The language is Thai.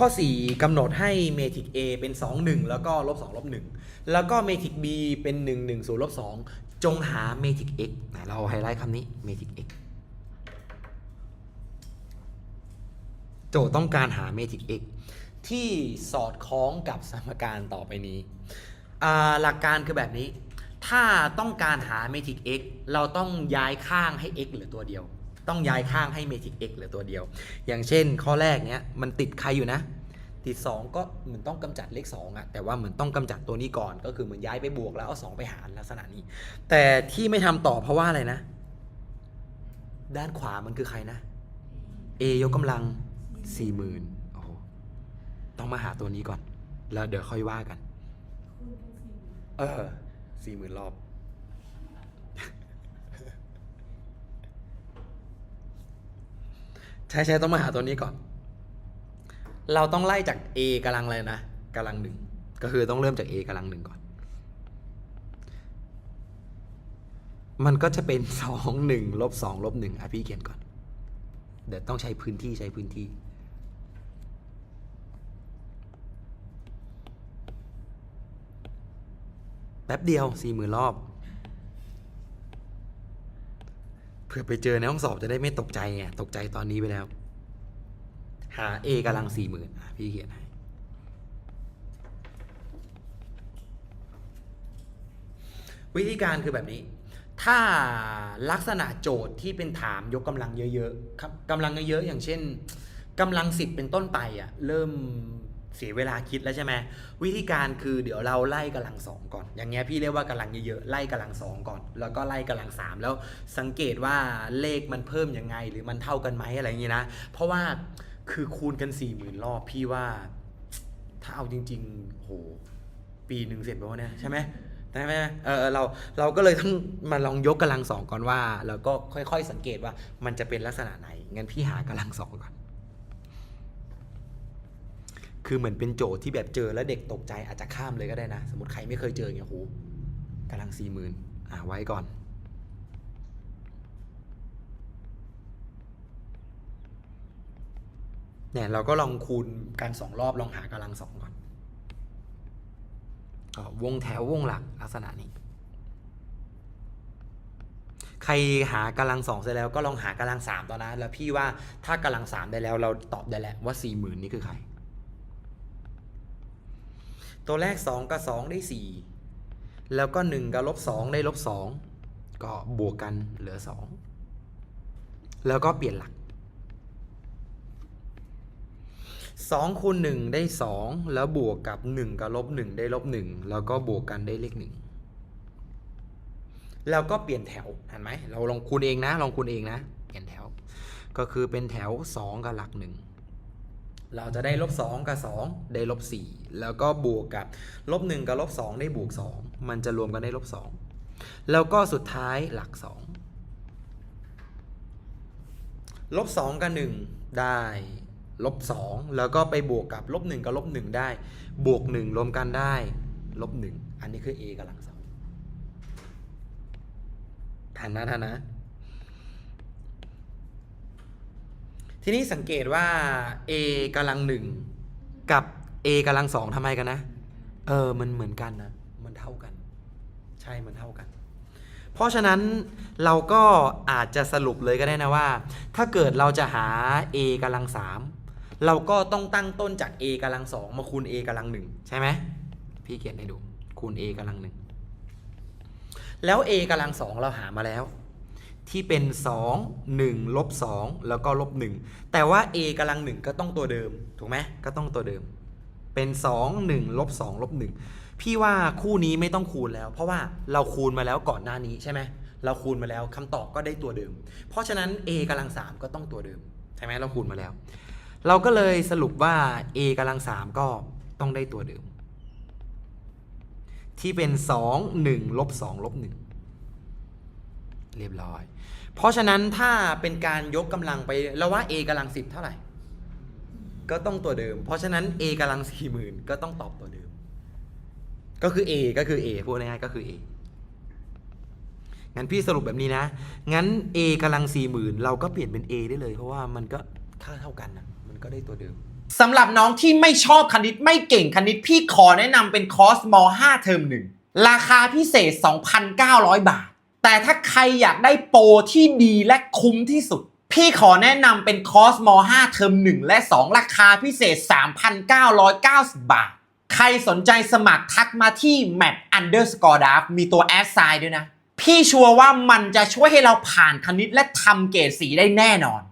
ข้อ 4กำหนดให้เมทริก A เป็น 2 1 แล้วก็ลบ2ลบ1แล้วก็เมทริก B เป็น 1 1 0ลบ2จงหาเมทริก X ไหนเราไฮไลท์คำนี้เมทริก X โจทย์ต้องการหาเมทริก X ที่สอดคล้องกับสมการต่อไปนี้ หลักการคือแบบนี้ ถ้าต้องการหาเมทริก x เราต้องย้ายข้างให้ x เหลือตัวเดียว ต้องย้ายข้างให้เมทริก x เหลือตัวเดียว อย่างเช่น ข้อแรกเนี้ยมันติดใครอยู่นะ ติด 2 ก็เหมือนต้องกำจัดเลข2อะแต่ว่าเหมือนต้องกำจัดตัวนี้ก่อน ก็คือเหมือนย้ายไปบวกแล้วเอา2ไปหารลักษณะนี้ แต่ที่ไม่ทำต่อเพราะว่าอะไรนะ ด้านขวามันคือใครนะ a ยกกำลัง 40,000โอ้โหต้องมาหาตัวนี้ก่อน แล้วเดี๋ยวค่อยว่ากัน เออสี่หมื่นรอบ ช่ใช่ต้องมาหาตัวนี้ก่อน เราต้องไล่จาก a กำลังเลยนะกำลังหนึ่งก็คือต้องเริ่มจาก a กำลังหนึ่งก่อน มันก็จะเป็นสองหนึ่งลบสองลบหนึ่งอะพี่เขียนก่อน เดี๋ยวต้องใช้พื้นที่ใช้พื้นที่ แป๊บเดียวสี่หมื่นรอบ เพื่อไปเจอในห้องสอบจะได้ไม่ตกใจไงตกใจตอนนี้ไปแล้ว หา A กำลังสี่หมื่นพี่เขียนให้วิธีการคือแบบนี้ ถ้าลักษณะโจทย์ที่เป็นถามยกกำลังเยอะๆครับกำลังเยอะๆอย่างเช่นกำลังสิบเป็นต้นไปอะเริ่ม เสียเวลาคิดแล้วใช่ไหมวิธีการคือเดี๋ยวเราไล่กำลังสองก่อน อย่างเงี้ยพี่เรียกว่ากำลังเยอะๆไล่กำลังสองก่อน แล้วก็ไล่กำลังสามแล้วสังเกตว่าเลขมันเพิ่มยังไง หรือมันเท่ากันไหมอะไรอย่างงี้นะ เพราะว่าคือคูณกันสี่หมื่นรอบพี่ว่า ถ้าเอาจริง ๆโหปีหนึ่งเสร็จแล้วเนี่ยใช่ไหมใช่ไหมเออเออเราเราก็เลยต้องมาลองยกกำลังสองก่อนว่า แล้วก็ค่อยๆสังเกตว่ามันจะเป็นลักษณะไหนงั้นพี่หากำลังสองก่อน คือเหมือนเป็นโจทย์ที่แบบเจอแล้วเด็กตกใจอาจจะข้ามเลยก็ได้นะ สมมติใครไม่เคยเจออย่างเงี้ยโหกำลังสี่หมื่นอ่าไว้ก่อนเนี่ยเราก็ลองคูณกันสองรอบลองหากำลังสองก่อนวงแถววงหลักลักษณะนี้ ใครหากำลังสองเสร็จแล้วก็ลองหากำลังสามตอนนั้นแล้วพี่ว่าถ้ากำลังสามได้แล้วเราตอบได้แล้วว่าสี่หมื่นนี่คือใคร ตัวแรกสองกับสองได้สี่แล้วก็หนึ่งกับลบสองได้ลบสองก็บวกกันเหลือสองแล้วก็เปลี่ยนหลักสองคูณหนึ่งได้สองแล้วบวกกับหนึ่งกับลบหนึ่งได้ลบหนึ่งแล้วก็บวกกันได้เลขหนึ่งแล้วก็เปลี่ยนแถวเห็นไหมเราลองคูณเองนะลองคูณเองนะ เปลี่ยนแถว ก็คือเป็นแถวสองกับหลักหนึ่ง เราจะได้ลบสองกับสองได้ลบสี่แล้วก็บวกกับลบหนึ่งกับลบสองได้บวกสองมันจะรวมกันได้ลบสองแล้วก็สุดท้ายหลักสองลบสองกับหนึ่งได้ลบสองแล้วก็ไปบวกกับลบหนึ่งกับลบหนึ่งได้ บวกหนึ่งรวมกันได้ลบหนึ่งอันนี้คือ a กำลังสองทันนะทันนะ ทีนี้สังเกตว่า a กำลังหนึ่งกับ a กำลังสองทำไมกันนะ เออ มันเหมือนกันนะ มันเท่ากัน ใช่ มันเท่ากัน เพราะฉะนั้นเราก็อาจจะสรุปเลยก็ได้นะว่า ถ้าเกิดเราจะหา a กำลังสามเราก็ต้องตั้งต้นจาก a กำลังสองมาคูณ a กำลังหนึ่งใช่ไหมพี่เขียนให้ดูคูณ a กำลังหนึ่งแล้ว a กำลังสองเราหามาแล้ว ที่เป็น 2 1ลบ2แล้วก็ลบ1แต่ว่า a กำลัง 1 ก็ต้องตัวเดิม ถูกไหมก็ต้องตัวเดิม เป็น 2 1ลบ2ลบ1พี่ว่าคู่นี้ไม่ต้องคูณแล้ว เพราะว่าเราคูณมาแล้วก่อนหน้านี้ใช่ไหมเราคูณมาแล้วคำตอบก็ได้ตัวเดิม เพราะฉะนั้น a กำลัง 3 ก็ต้องตัวเดิมใช่ไหมเราคูณมาแล้ว เราก็เลยสรุปว่า a กำลัง 3 ก็ต้องได้ตัวเดิม ที่เป็น 2 1ลบ2ลบ1 เรียบร้อย เพราะฉะนั้นถ้าเป็นการยกกำลังไปเราว่า a กำลังสิบเท่าไหร่ ก็ต้องตัวเดิม เพราะฉะนั้น a กำลังสี่หมื่นก็ต้องตอบตัวเดิม ก็คือ a ก็คือ a พูดง่ายๆก็คือ a งั้นพี่สรุปแบบนี้นะ งั้น a กำลังสี่หมื่นเราก็เปลี่ยนเป็น a ได้เลย เพราะว่ามันก็ค่าเท่ากันนะมันก็ได้ตัวเดิมสำหรับน้องที่ไม่ชอบคณิตไม่เก่งคณิตพี่ขอแนะนำเป็นคอร์สม 5 เทอมหนึ่งราคาพิเศษ 2,900 บาท แต่ถ้าใครอยากได้โปรที่ดีและคุ้มที่สุด พี่ขอแนะนำเป็นคอร์สม5เทอม1 และ 2 ราคาพิเศษ 3,990 บาท ใครสนใจสมัครทักมาที่ map underscore d a f มีตัวแอดไซด์ด้วยนะ พี่ชัวร์ว่ามันจะช่วยให้เราผ่านคณิตและทำเกรดสีได้แน่นอน